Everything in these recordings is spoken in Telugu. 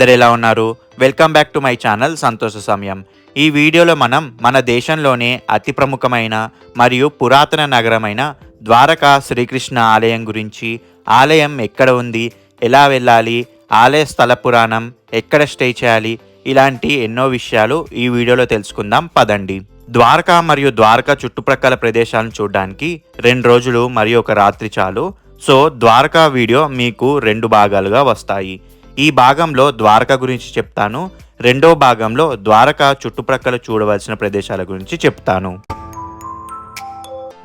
అందరు ఎలా ఉన్నారు? Welcome back to my channel సంతోష సమయం. ఈ వీడియోలో మనం మన దేశంలోనే అతి ప్రముఖమైన మరియు పురాతన నగరమైన ద్వారకా శ్రీకృష్ణ ఆలయం గురించి ఆలయం ఎక్కడ ఉంది ఎలా వెళ్ళాలి ఆలయ స్థల పురాణం ఎక్కడ స్టే చేయాలి ఇలాంటి ఎన్నో విషయాలు ఈ వీడియోలో తెలుసుకుందాం పదండి. ద్వారకా మరియు ద్వారకా చుట్టుప్రక్కల ప్రదేశాలను చూడడానికి రెండు రోజులు మరియు ఒక రాత్రి చాలు. సో ద్వారకా వీడియో మీకు రెండు భాగాలుగా వస్తాయి. ఈ భాగంలో ద్వారకా గురించి చెప్తాను. రెండో భాగంలో ద్వారకా చుట్టుప్రక్కల చూడవలసిన ప్రదేశాల గురించి చెప్తాను.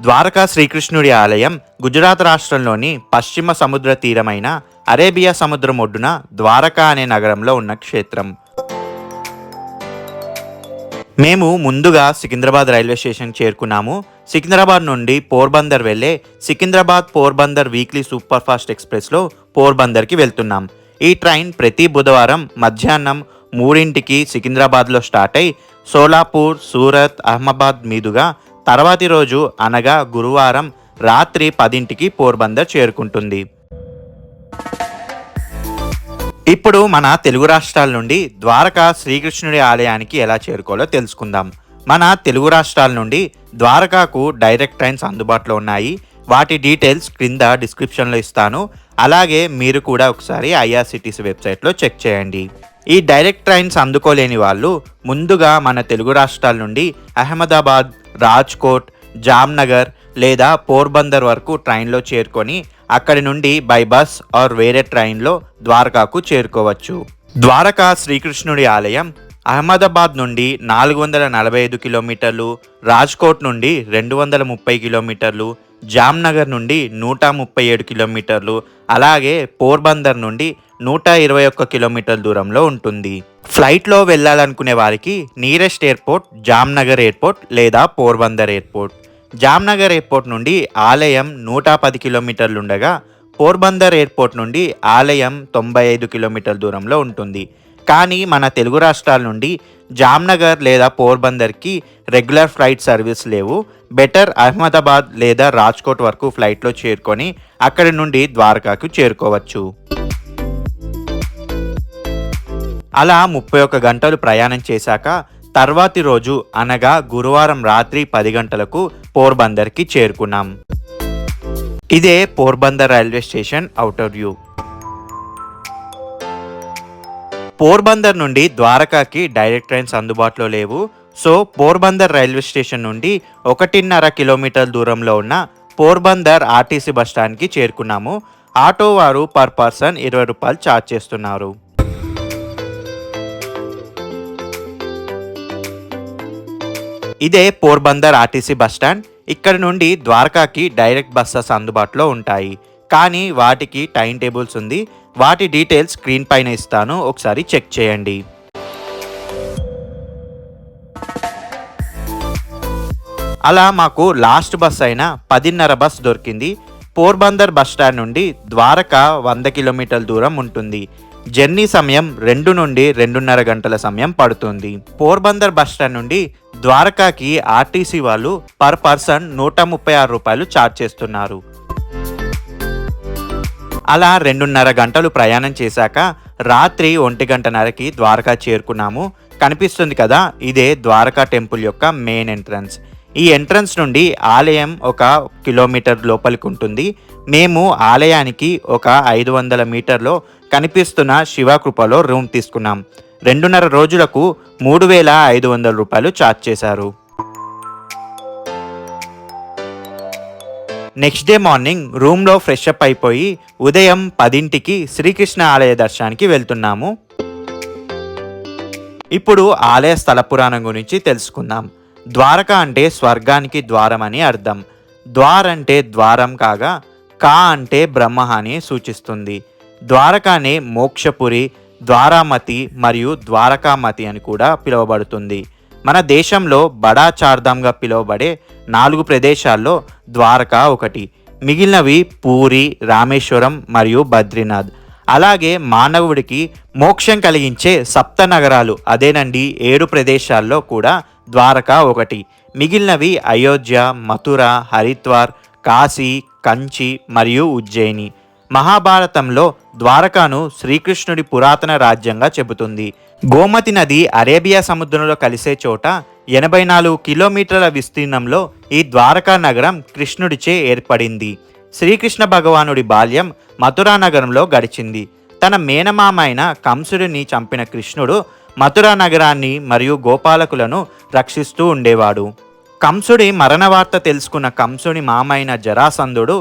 ద్వారకా శ్రీకృష్ణుడి ఆలయం గుజరాత్ రాష్ట్రంలోని పశ్చిమ సముద్ర తీరమైన అరేబియా సముద్రం ఒడ్డున ద్వారకా అనే నగరంలో ఉన్న క్షేత్రం. మేము ముందుగా సికింద్రాబాద్ రైల్వే స్టేషన్ చేరుకున్నాము. సికింద్రాబాద్ నుండి పోర్బందర్ వెళ్ళే Secunderabad Porbandar weekly super fast ఎక్స్ప్రెస్లో పోర్బందర్కి వెళ్తున్నాం. ఈ ట్రైన్ ప్రతి బుధవారం మధ్యాహ్నం మూడింటికి సికింద్రాబాద్లో స్టార్ట్ అయి సోలాపూర్ సూరత్ అహ్మదాబాద్ మీదుగా తర్వాతి రోజు అనగా గురువారం రాత్రి పదింటికి పోర్బందర్ చేరుకుంటుంది. ఇప్పుడు మన తెలుగు రాష్ట్రాల నుండి ద్వారకా శ్రీకృష్ణుడి ఆలయానికి ఎలా చేరుకోవాలో తెలుసుకుందాం. మన తెలుగు రాష్ట్రాల నుండి ద్వారకాకు డైరెక్ట్ ట్రైన్స్ అందుబాటులో ఉన్నాయి. వాటి డీటెయిల్స్ క్రింద డిస్క్రిప్షన్లో ఇస్తాను. అలాగే మీరు కూడా ఒకసారి ఐఆర్సిటీసీ వెబ్సైట్లో చెక్ చేయండి. ఈ డైరెక్ట్ ట్రైన్స్ అందుకోలేని వాళ్ళు ముందుగా మన తెలుగు రాష్ట్రాల నుండి అహ్మదాబాద్ రాజ్కోట్ జామ్నగర్ లేదా పోర్బందర్ వరకు ట్రైన్లో చేరుకొని అక్కడి నుండి బై బస్ ఆర్ వేరే ట్రైన్లో ద్వారకాకు చేరుకోవచ్చు. ద్వారకా శ్రీకృష్ణుడి ఆలయం అహ్మదాబాద్ నుండి నాలుగు వందల నలభై ఐదు కిలోమీటర్లు రాజ్కోట్ నుండి రెండు వందల ముప్పై కిలోమీటర్లు జామ్నగర్ నుండి నూట ముప్పై ఏడు కిలోమీటర్లు అలాగే పోర్బందర్ నుండి నూట ఇరవై ఒక్క కిలోమీటర్ల దూరంలో ఉంటుంది. ఫ్లైట్లో వెళ్ళాలనుకునే వారికి నీరెస్ట్ ఎయిర్పోర్ట్ జామ్నగర్ ఎయిర్పోర్ట్ లేదా పోర్బందర్ ఎయిర్పోర్ట్. జామ్నగర్ ఎయిర్పోర్ట్ నుండి ఆలయం నూట పది కిలోమీటర్లు ఉండగా పోర్బందర్ ఎయిర్పోర్ట్ నుండి ఆలయం తొంభై ఐదు కిలోమీటర్ల దూరంలో ఉంటుంది. కానీ మన తెలుగు రాష్ట్రాల నుండి జామ్నగర్ లేదా పోర్బందర్కి రెగ్యులర్ ఫ్లైట్ సర్వీస్ లేవు. బెటర్ అహ్మదాబాద్ లేదా రాజ్కోట్ వరకు ఫ్లైట్లో చేరుకొని అక్కడి నుండి ద్వారకాకు చేరుకోవచ్చు. అలా ముప్పై ఒక్క గంటలు ప్రయాణం చేశాక తర్వాతి రోజు అనగా గురువారం రాత్రి పది గంటలకు పోర్బందర్కి చేరుకున్నాం. ఇదే Porbandar railway station outer view. Porbandar నుండి ద్వారకాకి డైరెక్ట్ ట్రైన్స్ అందుబాటులో లేవు. సో పోర్బందర్ రైల్వే స్టేషన్ నుండి ఒకటిన్నర కిలోమీటర్ల దూరంలో ఉన్న పోర్బందర్ ఆర్టీసీ బస్ స్టాండ్కి చేరుకున్నాము. ఆటో వారు పర్ పర్సన్ ఇరవై రూపాయలు ఛార్జ్ చేస్తున్నారు. ఇదే పోర్బందర్ ఆర్టీసీ బస్ స్టాండ్. ఇక్కడ నుండి ద్వారకాకి డైరెక్ట్ బస్సెస్ అందుబాటులో ఉంటాయి. కానీ వాటికి టైం టేబుల్స్ ఉంది. వాటి డీటెయిల్స్ స్క్రీన్ పైన ఇస్తాను. ఒకసారి చెక్ చేయండి. అలా మాకు లాస్ట్ బస్ అయిన పదిన్నర బస్ దొరికింది. పోర్బందర్ బస్ స్టాండ్ నుండి ద్వారకా వంద కిలోమీటర్ల దూరం ఉంటుంది. జర్నీ సమయం రెండు నుండి రెండున్నర గంటల సమయం పడుతుంది. పోర్బందర్ బస్టాండ్ నుండి ద్వారకాకి ఆర్టీసీ వాళ్ళు పర్ పర్సన్ నూట ముప్పై ఆరు రూపాయలు ఛార్జ్ చేస్తున్నారు. అలా రెండున్నర గంటలు ప్రయాణం చేశాక రాత్రి ఒంటి గంటన్నరకి ద్వారకా చేరుకున్నాము. కనిపిస్తుంది కదా ఇదే ద్వారకా టెంపుల్ యొక్క మెయిన్ ఎంట్రన్స్. ఈ ఎంట్రన్స్ నుండి ఆలయం ఒక కిలోమీటర్ లోపలికి ఉంటుంది. మేము ఆలయానికి ఒక ఐదు వందల మీటర్లో కనిపిస్తున్న శివకృపలో రూమ్ తీసుకున్నాం. రెండున్నర రోజులకు మూడు వేల ఐదు వందల రూపాయలు ఛార్జ్ చేశారు. నెక్స్ట్ డే మార్నింగ్ రూమ్లో ఫ్రెష్ అప్ అయిపోయి ఉదయం పదింటికి శ్రీకృష్ణ ఆలయ దర్శనానికి వెళ్తున్నాము. ఇప్పుడు ఆలయ స్థల పురాణం గురించి తెలుసుకుందాం. ద్వారక అంటే స్వర్గానికి ద్వారం అని అర్థం. ద్వార్ అంటే ద్వారం కాగా కా అంటే బ్రహ్మ అని సూచిస్తుంది. ద్వారకానే మోక్షపురి ద్వారామతి మరియు ద్వారకామతి అని కూడా పిలువబడుతుంది. మన దేశంలో బడా చార్ధామ్గా పిలువబడే నాలుగు ప్రదేశాల్లో ద్వారకా ఒకటి మిగిలినవి పూరి రామేశ్వరం మరియు బద్రీనాథ్. అలాగే మానవుడికి మోక్షం కలిగించే సప్త నగరాలు అదేనండి ఏడు ప్రదేశాల్లో కూడా ద్వారకా ఒకటి. మిగిలినవి అయోధ్య మథుర హరిద్వార్ కాశీ కంచి మరియు ఉజ్జయిని. మహాభారతంలో ద్వారకాను శ్రీకృష్ణుడి పురాతన రాజ్యంగా చెబుతుంది. గోమతి నది అరేబియా సముద్రంలో కలిసే చోట ఎనభై నాలుగు కిలోమీటర్ల విస్తీర్ణంలో ఈ ద్వారకా నగరం కృష్ణుడిచే ఏర్పడింది. శ్రీకృష్ణ భగవానుడి బాల్యం మథురా నగరంలో గడిచింది. తన మేనమామ అయిన కంసుడిని చంపిన కృష్ణుడు మథురా నగరాన్ని మరియు గోపాలకులను రక్షిస్తూ ఉండేవాడు. కంసుడి మరణ వార్త తెలుసుకున్న కంసుడి మామైన జరాసంధుడు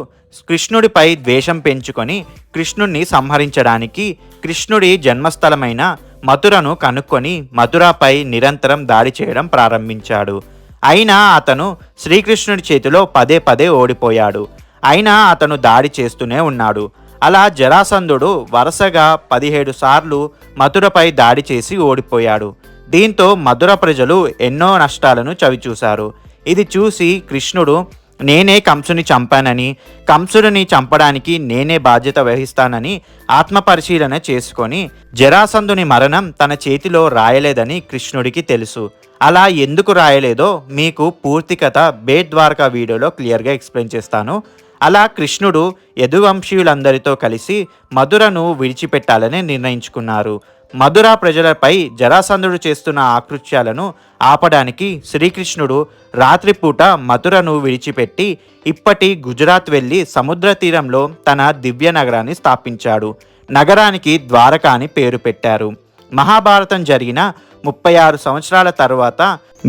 కృష్ణుడిపై ద్వేషం పెంచుకొని కృష్ణుడిని సంహరించడానికి కృష్ణుడి జన్మస్థలమైన మథురను కనుక్కొని మథురాపై నిరంతరం దాడి చేయడం ప్రారంభించాడు. అయినా అతను శ్రీకృష్ణుడి చేతిలో పదే పదే ఓడిపోయాడు. అయినా అతను దాడి చేస్తూనే ఉన్నాడు. అలా జరాసంధుడు వరుసగా పదిహేడు సార్లు మధురపై దాడి చేసి ఓడిపోయాడు. దీంతో మధుర ప్రజలు ఎన్నో నష్టాలను చవిచూశారు. ఇది చూసి కృష్ణుడు నేనే కంసుని చంపానని కంసుడిని చంపడానికి నేనే బాధ్యత వహిస్తానని ఆత్మపరిశీలన చేసుకొని జరాసంధుని మరణం తన చేతిలో రాయలేదని కృష్ణుడికి తెలుసు. అలా ఎందుకు రాయలేదో మీకు పూర్తి కథ బేట్ ద్వారకా వీడియోలో క్లియర్గా ఎక్స్ప్లెయిన్ చేస్తాను. అలా కృష్ణుడు యదువంశీయులందరితో కలిసి మధురను విడిచిపెట్టాలని నిర్ణయించుకున్నారు. మధుర ప్రజలపై జరాసంధుడు చేస్తున్న ఆకృత్యాలను ఆపడానికి శ్రీకృష్ణుడు రాత్రిపూట మధురను విడిచిపెట్టి ఇప్పటి గుజరాత్ వెళ్ళి సముద్ర తీరంలో తన దివ్య నగరాన్ని స్థాపించాడు. నగరానికి ద్వారక అని పేరు పెట్టారు. మహాభారతం జరిగిన ముప్పై ఆరు సంవత్సరాల తర్వాత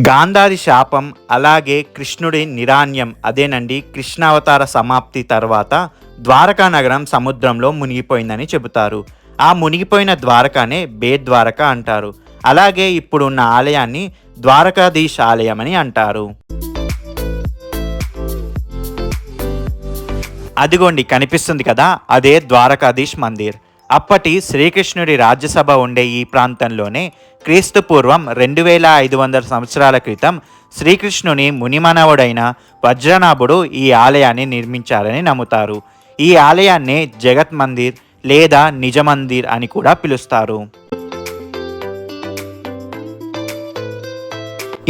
గాంధారి శాపం అలాగే కృష్ణుడి నిరాన్యం అదేనండి కృష్ణావతార సమాప్తి తర్వాత ద్వారకా నగరం సముద్రంలో మునిగిపోయిందని చెబుతారు. ఆ మునిగిపోయిన ద్వారకానే బేట్ ద్వారక అంటారు. అలాగే ఇప్పుడున్న ఆలయాన్ని ద్వారకాధీశ్ ఆలయం అని అంటారు. అదిగోండి కనిపిస్తుంది కదా అదే ద్వారకాధీశ్ మందిర్. అప్పటి శ్రీకృష్ణుడి రాజ్యసభ ఉండే ఈ ప్రాంతంలోనే క్రీస్తు పూర్వం రెండు వేల ఐదు వందల సంవత్సరాల క్రితం శ్రీకృష్ణుని మునిమనవుడైన వజ్రనాభుడు ఈ ఆలయాన్ని నిర్మించారని నమ్ముతారు. ఈ ఆలయాన్ని జగత్ మందిర్ లేదా నిజ మందిర్ అని కూడా పిలుస్తారు.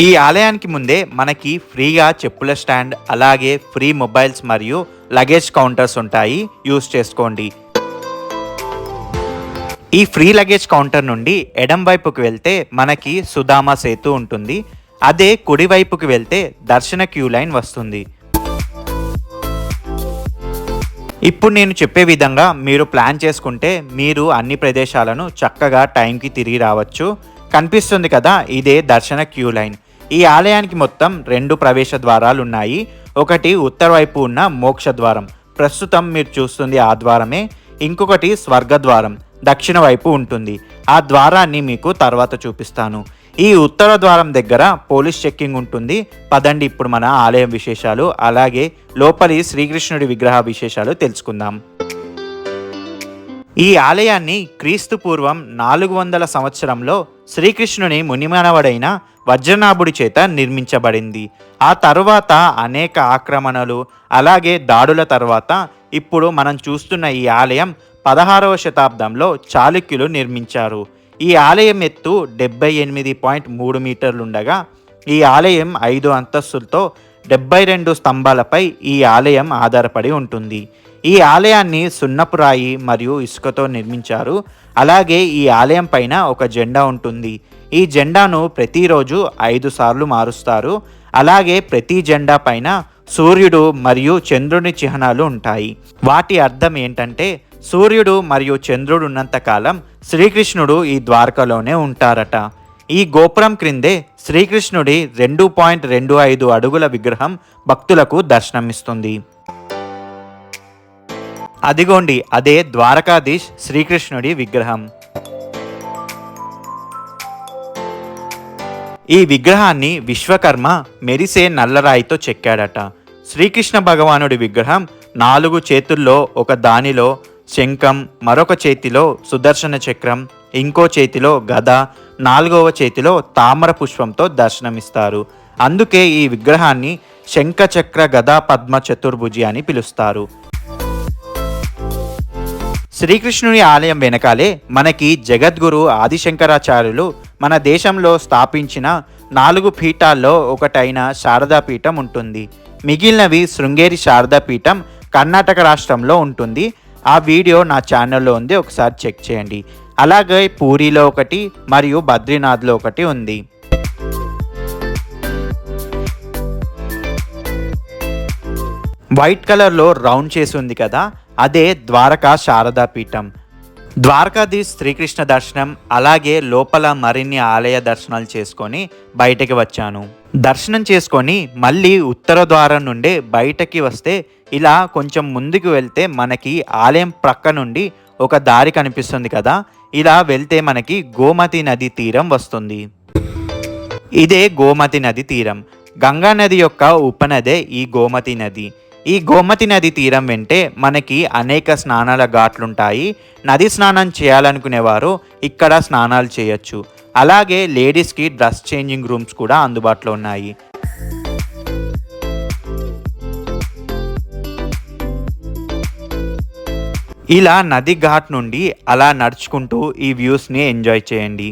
ఈ ఆలయానికి ముందే మనకి ఫ్రీగా చెప్పుల స్టాండ్ అలాగే ఫ్రీ మొబైల్స్ మరియు లగేజ్ కౌంటర్స్ ఉంటాయి. యూస్ చేసుకోండి. ఈ ఫ్రీ లగేజ్ కౌంటర్ నుండి ఎడం వైపుకు వెళ్తే మనకి సుదామా సేతు ఉంటుంది. అదే కుడివైపుకి వెళ్తే దర్శన క్యూ లైన్ వస్తుంది. ఇప్పుడు నేను చెప్పే విధంగా మీరు ప్లాన్ చేసుకుంటే మీరు అన్ని ప్రదేశాలను చక్కగా టైంకి తిరిగి రావచ్చు. కనిపిస్తుంది కదా ఇదే దర్శన క్యూ లైన్. ఈ ఆలయానికి మొత్తం రెండు ప్రవేశ ద్వారాలు ఉన్నాయి. ఒకటి ఉత్తర వైపు ఉన్న మోక్ష ద్వారం. ప్రస్తుతం మీరు చూస్తుంది ఆ ద్వారమే. ఇంకొకటి స్వర్గద్వారం దక్షిణ వైపు ఉంటుంది. ఆ ద్వారాన్ని మీకు తర్వాత చూపిస్తాను. ఈ ఉత్తర ద్వారం దగ్గర పోలీస్ చెక్కింగ్ ఉంటుంది. పదండి ఇప్పుడు మన ఆలయం విశేషాలు. అలాగే లోపలి శ్రీకృష్ణుడి విగ్రహ విశేషాలు తెలుసుకుందాం. ఈ ఆలయాన్ని క్రీస్తు పూర్వం నాలుగు వందల సంవత్సరంలో శ్రీకృష్ణుని మునిమానవుడైన వజ్రనాభుడి చేత నిర్మించబడింది. ఆ తరువాత అనేక ఆక్రమణలు అలాగే దాడుల తర్వాత ఇప్పుడు మనం చూస్తున్న ఈ ఆలయం పదహారవ శతాబ్దంలో చాళుక్యులు నిర్మించారు. ఈ ఆలయం ఎత్తు డెబ్బై ఎనిమిది పాయింట్ మూడు మీటర్లుండగా ఈ ఆలయం ఐదు అంతస్తులతో డెబ్బై రెండు స్తంభాలపై ఈ ఆలయం ఆధారపడి ఉంటుంది. ఈ ఆలయాన్ని సున్నపురాయి మరియు ఇసుకతో నిర్మించారు. అలాగే ఈ ఆలయం పైన ఒక జెండా ఉంటుంది. ఈ జెండాను ప్రతిరోజు ఐదు సార్లు మారుస్తారు. అలాగే ప్రతి జెండా పైన సూర్యుడు మరియు చంద్రుని చిహ్నాలు ఉంటాయి. వాటి అర్థం ఏంటంటే సూర్యుడు మరియు చంద్రుడు ఉన్నంత కాలం శ్రీకృష్ణుడు ఈ ద్వారకలోనే ఉంటారట. ఈ గోపురం క్రిందే శ్రీకృష్ణుడి రెండు పాయింట్ రెండు ఐదు అడుగుల విగ్రహం భక్తులకు దర్శనమిస్తుంది. అదిగోండి అదే ద్వారకాధీష్ శ్రీకృష్ణుడి విగ్రహం. ఈ విగ్రహాన్ని విశ్వకర్మ మెరిసే నల్లరాయితో చెక్కాడట. శ్రీకృష్ణ భగవానుడి విగ్రహం నాలుగు చేతుల్లో ఒక దానిలో శంఖం మరొక చేతిలో సుదర్శన చక్రం ఇంకో చేతిలో గద నాలుగవ చేతిలో తామర పుష్పంతో దర్శనమిస్తారు. అందుకే ఈ విగ్రహాన్ని శంఖచక్ర గదా పద్మ చతుర్భుజి అని పిలుస్తారు. శ్రీకృష్ణుని ఆలయం వెనకాలే మనకి జగద్గురు ఆదిశంకరాచార్యులు మన దేశంలో స్థాపించిన నాలుగు పీఠాల్లో ఒకటైన శారదా పీఠం ఉంటుంది. మిగిలినవి శృంగేరి శారదా పీఠం కర్ణాటక రాష్ట్రంలో ఉంటుంది. ఆ వీడియో నా ఛానల్లో ఉంది ఒకసారి చెక్ చేయండి. అలాగే పూరిలో ఒకటి మరియు బద్రీనాథ్లో ఒకటి ఉంది. వైట్ కలర్లో రౌండ్ చేసి ఉంది కదా అదే ద్వారకా శారదా పీఠం. ద్వారకాధీశ్ శ్రీకృష్ణ దర్శనం అలాగే లోపల మరిన్ని ఆలయ దర్శనాలు చేసుకొని బయటకి వచ్చాను. దర్శనం చేసుకొని మళ్ళీ ఉత్తర ద్వారం నుండి బయటకి వస్తే ఇలా కొంచెం ముందుకు వెళ్తే మనకి ఆలయం ప్రక్క నుండి ఒక దారి కనిపిస్తుంది కదా. ఇలా వెళ్తే మనకి గోమతి నది తీరం వస్తుంది. ఇదే గోమతి నది తీరం. గంగా నది యొక్క ఉపనదే ఈ గోమతి నది. ఈ గోమతి నది తీరం వెంటే మనకి అనేక స్నానాల ఘాట్లుంటాయి. నది స్నానం చేయాలనుకునేవారు ఇక్కడ స్నానాలు చేయొచ్చు. అలాగే లేడీస్కి డ్రెస్ చేంజింగ్ రూమ్స్ కూడా అందుబాటులో ఉన్నాయి. ఇలా నది ఘాట్ నుండి అలా నడుచుకుంటూ ఈ వ్యూస్ని ఎంజాయ్ చేయండి.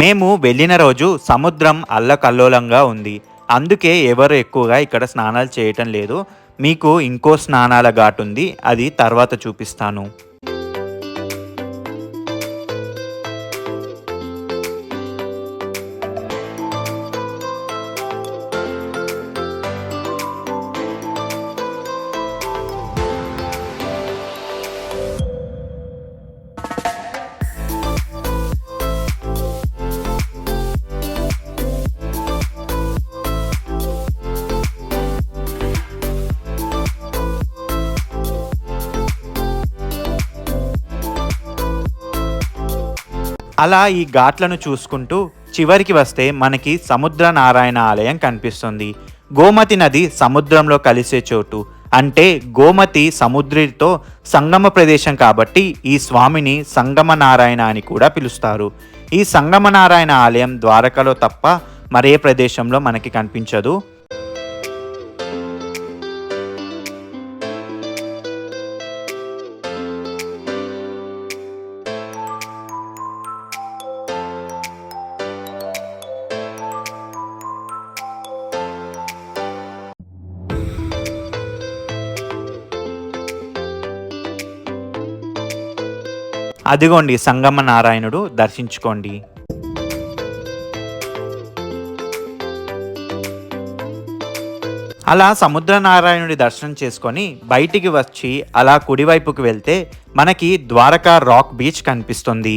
మేము వెళ్ళిన రోజు సముద్రం అల్లకల్లోలంగా ఉంది. అందుకే ఎవరు ఎక్కువగా ఇక్కడ స్నానాలు చేయటం లేదు. మీకు ఇంకో స్నానాల ఘాటు ఉంది. అది తర్వాత చూపిస్తాను. అలా ఈ ఘాట్లను చూసుకుంటూ చివరికి వస్తే మనకి సముద్ర నారాయణ ఆలయం కనిపిస్తుంది. గోమతి నది సముద్రంలో కలిసే చోటు. అంటే గోమతి సముద్రితో సంగమ ప్రదేశం కాబట్టి ఈ స్వామిని సంగమ నారాయణ అని కూడా పిలుస్తారు. ఈ సంగమ నారాయణ ఆలయం ద్వారకలో తప్ప మరే ప్రదేశంలో మనకి కనిపించదు. అదిగోండి సంగమ నారాయణుడు దర్శించుకోండి. అలా సముద్ర నారాయణుడి దర్శనం చేసుకొని బయటికి వచ్చి అలా కుడివైపుకి వెళ్తే మనకి ద్వారకా రాక్ బీచ్ కనిపిస్తుంది.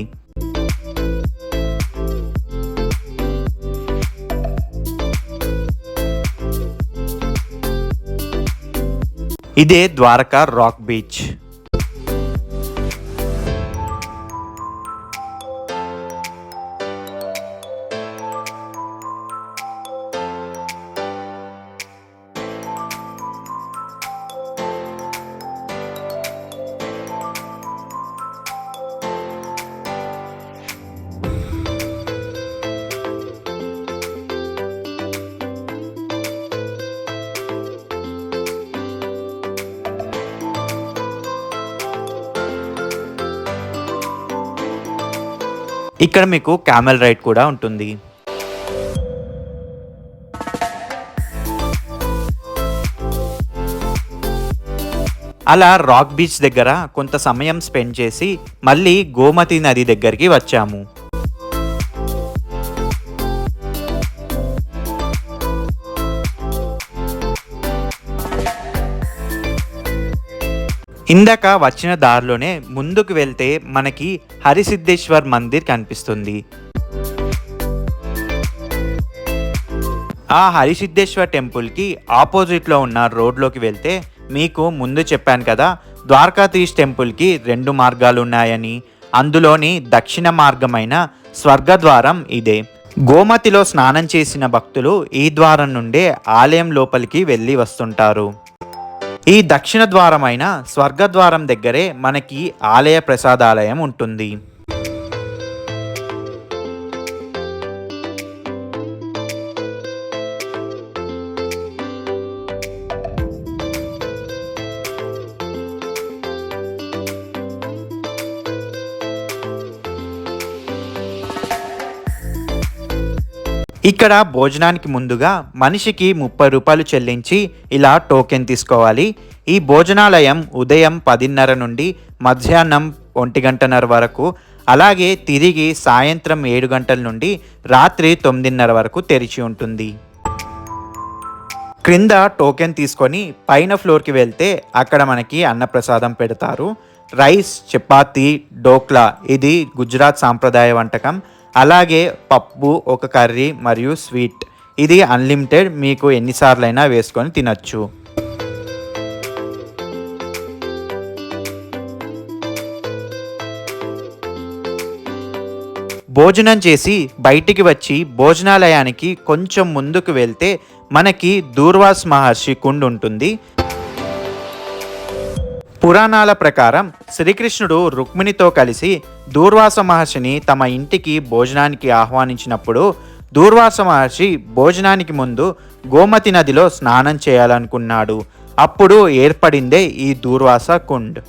ఇదే ద్వారకా రాక్ బీచ్. ఇక్కడ మీకు క్యామెల్ రైడ్ కూడా ఉంటుంది. అలా రాక్ బీచ్ దగ్గర కొంత సమయం స్పెండ్ చేసి మళ్ళీ గోమతి నది దగ్గరికి వచ్చాము. ఇందాక వచ్చిన దారిలోనే ముందుకు వెళ్తే మనకి హరిసిద్ధేశ్వర్ మందిర్ కనిపిస్తుంది. ఆ హరిసిద్ధేశ్వర్ టెంపుల్కి ఆపోజిట్లో ఉన్న రోడ్లోకి వెళ్తే మీకు ముందు చెప్పాను కదా ద్వారకాధీష్ టెంపుల్కి రెండు మార్గాలు ఉన్నాయని. అందులోని దక్షిణ మార్గమైన స్వర్గద్వారం ఇదే. గోమతిలో స్నానం చేసిన భక్తులు ఈ ద్వారం నుండే ఆలయం లోపలికి వెళ్ళి వస్తుంటారు. ఈ దక్షిణ ద్వారమైన స్వర్గద్వారం దగ్గరే మనకి ఆలయ ప్రసాదాలయం ఉంటుంది. ఇక్కడ భోజనానికి ముందుగా మనిషికి ముప్పై రూపాయలు చెల్లించి ఇలా టోకెన్ తీసుకోవాలి. ఈ భోజనాలయం ఉదయం పదిన్నర నుండి మధ్యాహ్నం ఒంటి గంటన్నర వరకు అలాగే తిరిగి సాయంత్రం ఏడు గంటల నుండి రాత్రి తొమ్మిదిన్నర వరకు తెరిచి ఉంటుంది. క్రింద టోకెన్ తీసుకొని పైన ఫ్లోర్కి వెళ్తే అక్కడ మనకి అన్నప్రసాదం పెడతారు. రైస్ చపాతి డోక్లా ఇది గుజరాత్ సాంప్రదాయ వంటకం. అలాగే పప్పు ఒక కర్రీ మరియు స్వీట్. ఇది అన్లిమిటెడ్ మీకు ఎన్నిసార్లైనా వేసుకొని తినచ్చు. భోజనం చేసి బయటికి వచ్చి భోజనాలయానికి కొంచెం ముందుకు వెళ్తే మనకి దూర్వాస్ మహర్షి కుండ్ ఉంటుంది. పురాణాల ప్రకారం శ్రీకృష్ణుడు రుక్మిణితో కలిసి దూర్వాస మహర్షిని తమ ఇంటికి భోజనానికి ఆహ్వానించినప్పుడు దూర్వాస మహర్షి భోజనానికి ముందు గోమతి నదిలో స్నానం చేయాలనుకున్నాడు. అప్పుడు ఏర్పడిందే ఈ దూర్వాస కుండ్.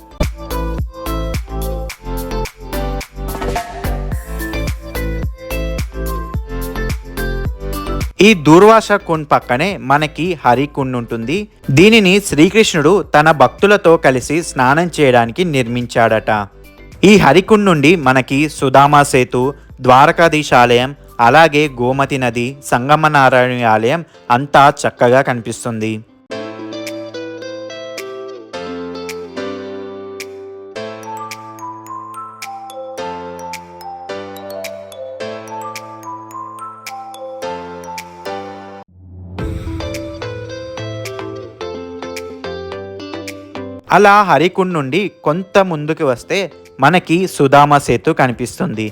ఈ దూర్వాస కుండ్ పక్కనే మనకి హరికుండ్ ఉంటుంది. దీనిని శ్రీకృష్ణుడు తన భక్తులతో కలిసి స్నానం చేయడానికి నిర్మించాడట. ఈ హరికుండ్ నుండి మనకి సుధామా సేతు ద్వారకాధీశ ఆలయం అలాగే గోమతి నది సంగమనారాయణ ఆలయం అంతా చక్కగా కనిపిస్తుంది. అలా హరికుండ్ నుండి కొంత ముందుకు వస్తే మనకి సుధామ సేతు కనిపిస్తుంది.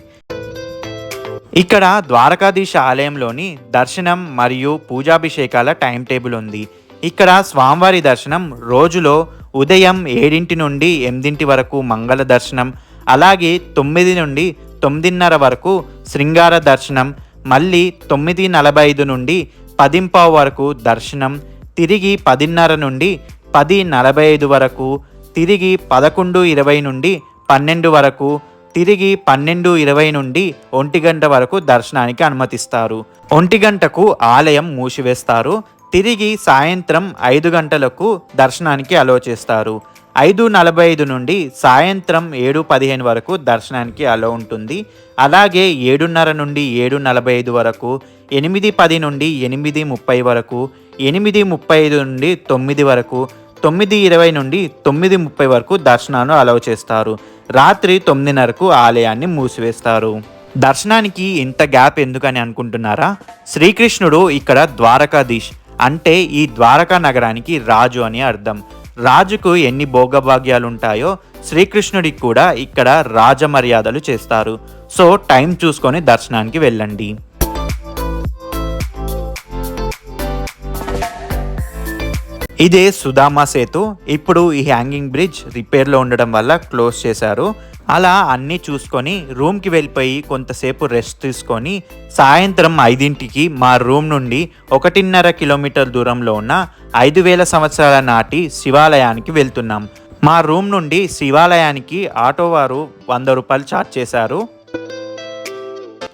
ఇక్కడ ద్వారకాధీశ ఆలయంలోని దర్శనం మరియు పూజాభిషేకాల టైం టేబుల్ ఉంది. ఇక్కడ స్వామివారి దర్శనం రోజులో ఉదయం ఏడింటి నుండి ఎనిమిదింటి వరకు మంగళ దర్శనం అలాగే తొమ్మిది నుండి తొమ్మిదిన్నర వరకు శృంగార దర్శనం మళ్ళీ తొమ్మిది నలభై ఐదు నుండి పదింపావు వరకు దర్శనం తిరిగి పదిన్నర నుండి పది నలభై ఐదు వరకు తిరిగి పదకొండు ఇరవై నుండి పన్నెండు వరకు తిరిగి పన్నెండు ఇరవై నుండి ఒంటి గంట వరకు దర్శనానికి అనుమతిస్తారు. ఒంటి గంటకు ఆలయం మూసివేస్తారు. తిరిగి సాయంత్రం ఐదు గంటలకు దర్శనానికి అలో చేస్తారు. ఐదు నలభై ఐదు నుండి సాయంత్రం ఏడు పదిహేను వరకు దర్శనానికి అలో ఉంటుంది. అలాగే ఏడున్నర నుండి ఏడు నలభై ఐదు వరకు ఎనిమిది పది నుండి ఎనిమిది ముప్పై వరకు ఎనిమిది ముప్పై ఐదు నుండి తొమ్మిది వరకు తొమ్మిది ఇరవై నుండి తొమ్మిది ముప్పై వరకు దర్శనాన్ని అలవ చేస్తారు. రాత్రి తొమ్మిదిన్నరకు ఆలయాన్ని మూసివేస్తారు. దర్శనానికి ఇంత గ్యాప్ ఎందుకని అనుకుంటున్నారా? శ్రీకృష్ణుడు ఇక్కడ ద్వారకాధీష్. అంటే ఈ ద్వారకా నగరానికి రాజు అని అర్థం. రాజుకు ఎన్ని భోగభాగ్యాలు ఉంటాయో శ్రీకృష్ణుడికి కూడా ఇక్కడ రాజమర్యాదలు చేస్తారు. సో టైం చూసుకొని దర్శనానికి వెళ్ళండి. ఇదే సుధామా సేతు ఇప్పుడు ఈ హ్యాంగింగ్ బ్రిడ్జ్ రిపేర్లో ఉండడం వల్ల క్లోజ్ చేశారు. అలా అన్నీ చూసుకొని రూమ్కి వెళ్ళిపోయి కొంతసేపు రెస్ట్ తీసుకొని సాయంత్రం ఐదింటికి మా రూమ్ నుండి ఒకటిన్నర కిలోమీటర్ దూరంలో ఉన్న ఐదు వేల సంవత్సరాల నాటి శివాలయానికి వెళ్తున్నాం. మా రూమ్ నుండి శివాలయానికి ఆటో వారు వంద రూపాయలు ఛార్జ్ చేశారు.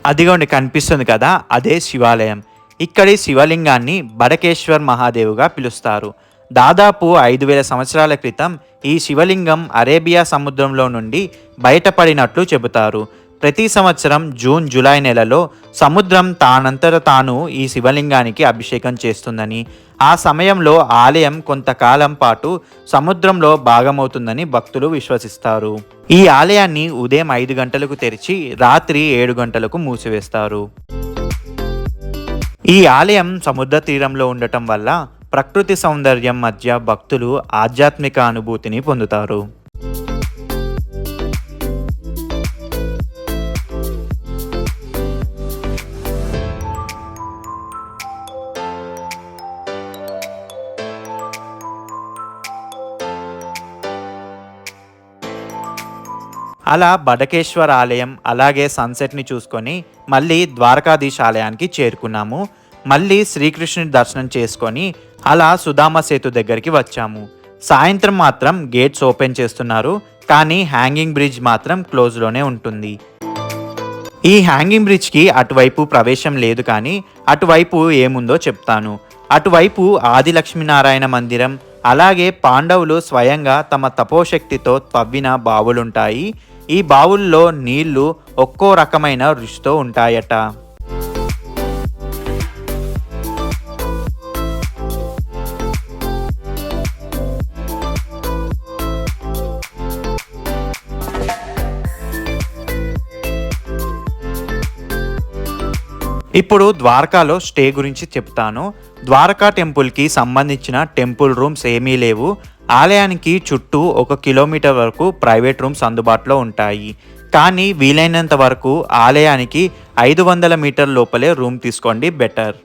అదిగోండి కనిపిస్తుంది కదా అదే శివాలయం. ఇక్కడి శివలింగాన్ని బడకేశ్వర్ మహాదేవుగా పిలుస్తారు. దాదాపు ఐదు వేల సంవత్సరాల క్రితం ఈ శివలింగం అరేబియా సముద్రంలో నుండి బయటపడినట్లు చెబుతారు. ప్రతి సంవత్సరం జూన్ జూలై నెలలో సముద్రం తానంతట తాను ఈ శివలింగానికి అభిషేకం చేస్తుందని ఆ సమయంలో ఆలయం కొంతకాలం పాటు సముద్రంలో భాగమవుతుందని భక్తులు విశ్వసిస్తారు. ఈ ఆలయాన్ని ఉదయం ఐదు గంటలకు తెరిచి రాత్రి ఏడు గంటలకు మూసివేస్తారు. ఈ ఆలయం సముద్ర తీరంలో ఉండటం వల్ల ప్రకృతి సౌందర్యం మధ్య భక్తులు ఆధ్యాత్మిక అనుభూతిని పొందుతారు. అలా బడకేశ్వర్ ఆలయం అలాగే సన్సెట్ని చూసుకొని మళ్ళీ ద్వారకాధీశ్ ఆలయానికి చేరుకున్నాము. మళ్ళీ శ్రీకృష్ణుని దర్శనం చేసుకొని అలా సుధామ సేతు దగ్గరికి వచ్చాము. సాయంత్రం మాత్రం గేట్స్ ఓపెన్ చేస్తున్నారు కానీ హ్యాంగింగ్ బ్రిడ్జ్ మాత్రం క్లోజ్లోనే ఉంటుంది. ఈ హ్యాంగింగ్ బ్రిడ్జ్కి అటువైపు ప్రవేశం లేదు కానీ అటువైపు ఏముందో చెప్తాను. అటువైపు ఆది లక్ష్మీనారాయణ మందిరం అలాగే పాండవులు స్వయంగా తమ తపోశక్తితో తవ్విన బావులుంటాయి. ఈ బావుల్లో నీళ్ళు ఒక్కో రకమైన రుచితో ఉంటాయట. ఇప్పుడు ద్వారకాలో స్టే గురించి చెప్తాను. ద్వారకా టెంపుల్కి సంబంధించిన టెంపుల్ రూమ్స్ ఏమీ లేవు. ఆలయానికి చుట్టూ ఒక కిలోమీటర్ వరకు ప్రైవేట్ రూమ్స్ అందుబాటులో ఉంటాయి. కానీ వీలైనంత వరకు ఆలయానికి ఐదు వందల మీటర్ లోపలే రూమ్ తీసుకోండి బెటర్.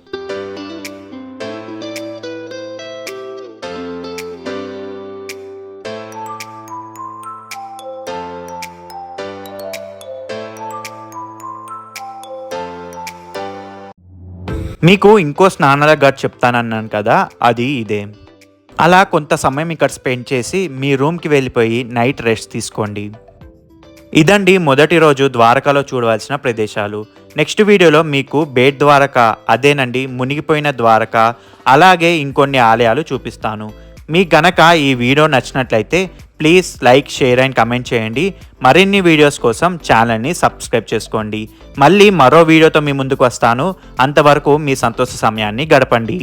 మీకు ఇంకో స్నానాల ఘాట్ చెప్తానన్నాను కదా అది ఇదే. అలా కొంత సమయం ఇక్కడ స్పెండ్ చేసి మీ రూమ్కి వెళ్ళిపోయి నైట్ రెస్ట్ తీసుకోండి. ఇదండి మొదటి రోజు ద్వారకాలో చూడవలసిన ప్రదేశాలు. నెక్స్ట్ వీడియోలో మీకు బేట్ ద్వారక అదేనండి మునిగిపోయిన ద్వారక అలాగే ఇంకొన్ని ఆలయాలు చూపిస్తాను. మీకు గనక ఈ వీడియో నచ్చినట్లయితే please like share and comment చేయండి. మరిన్ని వీడియోస్ కోసం ఛానల్ని సబ్స్క్రైబ్ చేసుకోండి. మళ్ళీ మరో వీడియోతో మీ ముందుకు వస్తాను. అంతవరకు మీ సంతోష సమయాన్ని గడపండి.